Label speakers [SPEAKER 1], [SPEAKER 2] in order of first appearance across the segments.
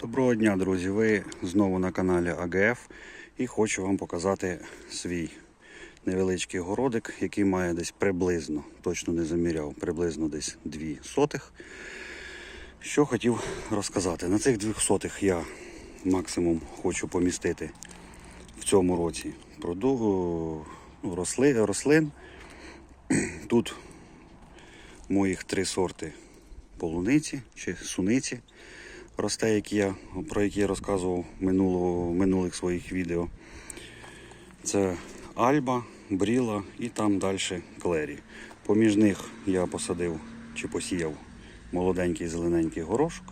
[SPEAKER 1] Доброго дня, друзі! Ви знову на каналі АГФ і хочу вам показати свій невеличкий городик, який має десь приблизно, точно не заміряв, приблизно десь 2 сотих. Що хотів розказати. На цих двох сотих я максимум хочу помістити в цьому році проду... ну, росли... рослин. Тут моїх три сорти полуниці чи суниці росте, які я, про які я розказував минулого, в минулих своїх відео. Це Альба, Бріла і там далі Клері. Поміж них я посадив чи посіяв молоденький зелененький горошок.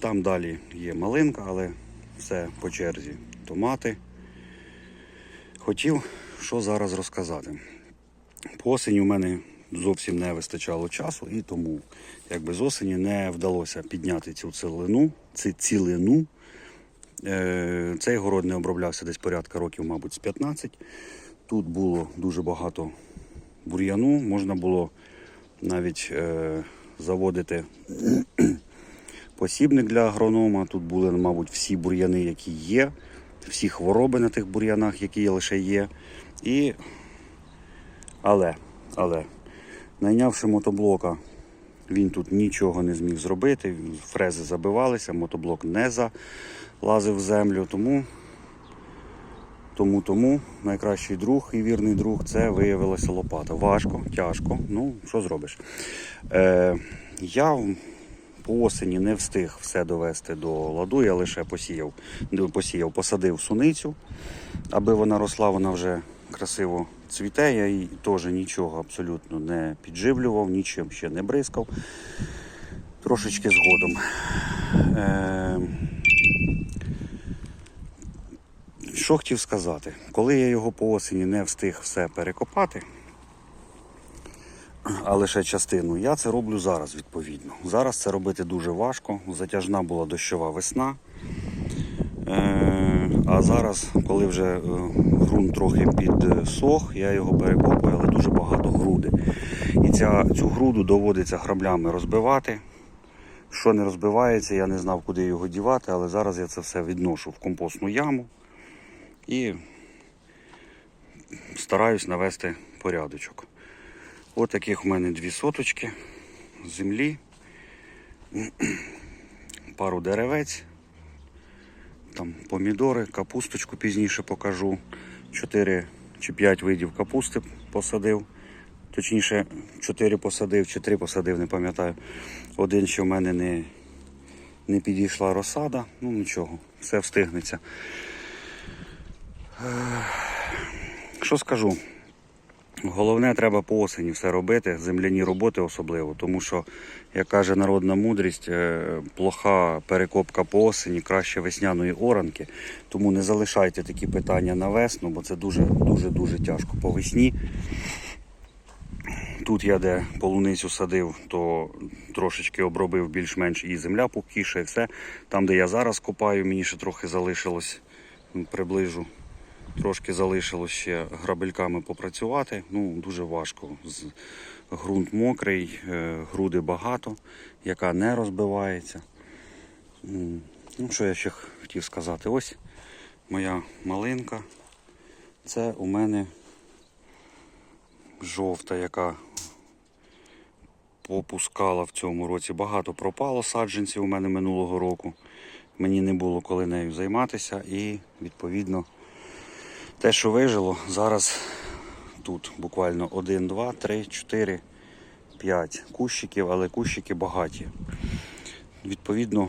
[SPEAKER 1] Там далі є малинка, але все по черзі. Томати. Хотів що зараз розказати. По осені у мене зовсім не вистачало часу, і тому якби з осені не вдалося підняти цю цілину, ці цілину. Е, Цей город не оброблявся десь порядка років, мабуть, з 15. Тут було дуже багато бур'яну, можна було навіть е, заводити посібник для агронома. Тут були, мабуть, всі бур'яни, які є, всі хвороби на тих бур'янах, які лише є. І... Але, але, найнявши мотоблока, він тут нічого не зміг зробити. Фрези забивалися, мотоблок не залазив в землю. Тому, тому, тому найкращий друг і вірний друг це виявилася лопата. Важко, тяжко. Ну, що зробиш? Е, я по осені не встиг все довести до ладу, я лише посіяв, посіяв, посадив суницю, аби вона росла, вона вже красиво цвіте. Я її теж нічого абсолютно не підживлював, нічим ще не бризкав. Трошечки згодом. Е, що хотів сказати? Коли я його по осені не встиг все перекопати, а лише частину, я це роблю зараз відповідно. Зараз це робити дуже важко. Затяжна була дощова весна. Е, А зараз, коли вже е, ґрунт трохи підсох, я його перекопую, але дуже багато груди. І ця, цю груду доводиться граблями розбивати. Що не розбивається, я не знав, куди його дівати, але зараз я це все відношу в компостну яму і стараюсь навести порядочок. Ось таких в мене дві соточки землі, пару деревець, там помідори, капусточку пізніше покажу. 4 чи 5 видів капусти посадив. Точніше, 4 посадив чи 3 посадив, не пам'ятаю. Один ще в мене не, не підійшла розсада. Ну нічого, все встигнеться. Що скажу? Головне, треба по осені все робити, земляні роботи особливо, тому що, як каже народна мудрість, е, плоха перекопка по осені краще весняної оранки. Тому не залишайте такі питання на весну, бо це дуже дуже дуже тяжко по весні. Тут я де полуницю садив, то трошечки обробив більш-менш і земля пухкіша, і все. Там, де я зараз копаю, мені ще трохи залишилось приближу. Трошки залишилось ще грабельками попрацювати. Ну, дуже важко. Ґрунт мокрий, е, груди багато, яка не розбивається. Ну, що я ще хотів сказати? Ось моя малинка. Це у мене жовта, яка попускала в цьому році. Багато пропало саджанців у мене минулого року. Мені не було коли нею займатися і відповідно. Те, що вижило, зараз тут буквально 1, 2, 3, 4, 5 кущиків, але кущики багаті. Відповідно,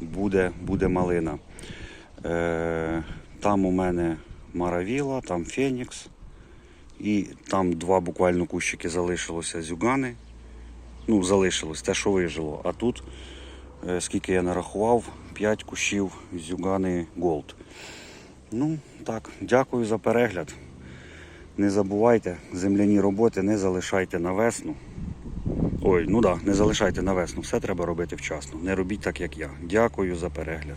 [SPEAKER 1] буде, буде малина. Е, там у мене маравіла, там фенікс. І там два буквально кущики залишилося зюгани. Ну, залишилось те, що вижило. А тут, е, скільки я нарахував, 5 кущів зюгани Голд. Ну, так, дякую за перегляд. Не забувайте, земляні роботи не залишайте на весну. Ой, ну да, не залишайте на весну. Все треба робити вчасно. Не робіть так, як я. Дякую за перегляд.